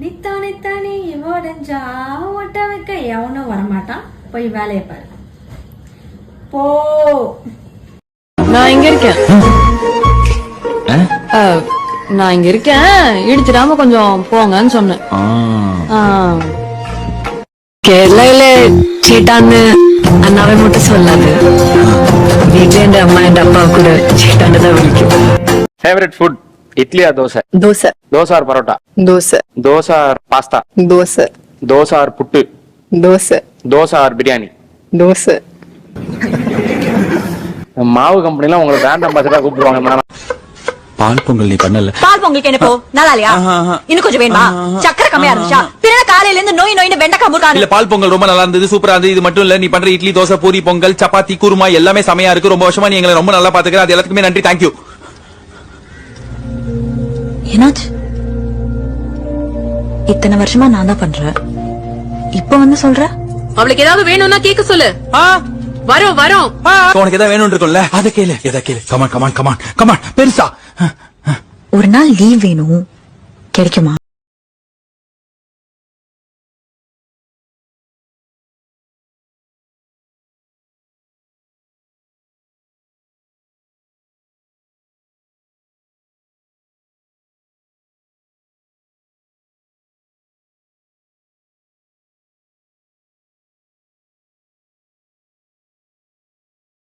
நித்தானித்தானே ஓடஞ்சா ஓட்ட வைக்க எவனும் வரமாட்டான். போய் வேலையை பாரு. போ. நான் இங்க இருக்கேன். நான் இங்க இருக்கேன். இடிச்சிடாம கொஞ்சம் போங்கன்னு சொன்னேன். கேரளாயில சீட்டான்னு அண்ணாவே மட்டும் சொல்லாது. வீட்டுல என் அம்மா என் அப்பா கூட சீட்டான்னு தான் விழிக்கும். ஃபேவரட் ஃபுட் இட்லியா dosa? Dosa. Dosa or parotta? Dosa. Dosa or pasta? Dosa. Dosa or puttu? Dosa. Dosa or biryani? Dosa. மாவு கம்பெனிலாம் உங்களை பிராண்ட் அம்பாசடரா கூப்பிடுவாங்க மேடம். பால் பொங்கல் நீ பண்ணல. பால் பொங்கல் என்ன நல்லா இல்லையா இன்னும் கொஞ்சம் வேணுமா? சக்கரை கம்மியா இருந்துச்சா? பிறகு காலையில இருந்து நோய் நோய் வெண்டக்காய் முருகான் இல்ல பால் பொங்கல் ரொம்ப நல்லா இருந்தது சூப்பரா இருந்தது. இது மட்டும் இல்ல நீ பண்ற இட்லி தோசை பூரி பொங்கல் சப்பாத்தி குருமா எல்லாமே செமையா இருக்கு. ரொம்ப வருஷமா நீ எங்களை ரொம்ப நல்லா பாத்துக்கிற அது எல்லாத்துக்குமே நன்றி. தேங்க்யூ என்னாச்சு? இத்தனை வருஷமா நான் தான் பண்றேன். இப்ப வந்து சொல்ற? அவளுக்கு ஏதாவது வேணும்னா கேட்க சொல்லு. வரோம் வரோம். உனக்கு ஏதாவது வேணும் இருக்கும்ல? அதை கேளு எதை கேளு. கமான் கமான் கமான் கமான் பெருசா. ஒரு நாள் லீவ் வேணும். கிடைக்குமா?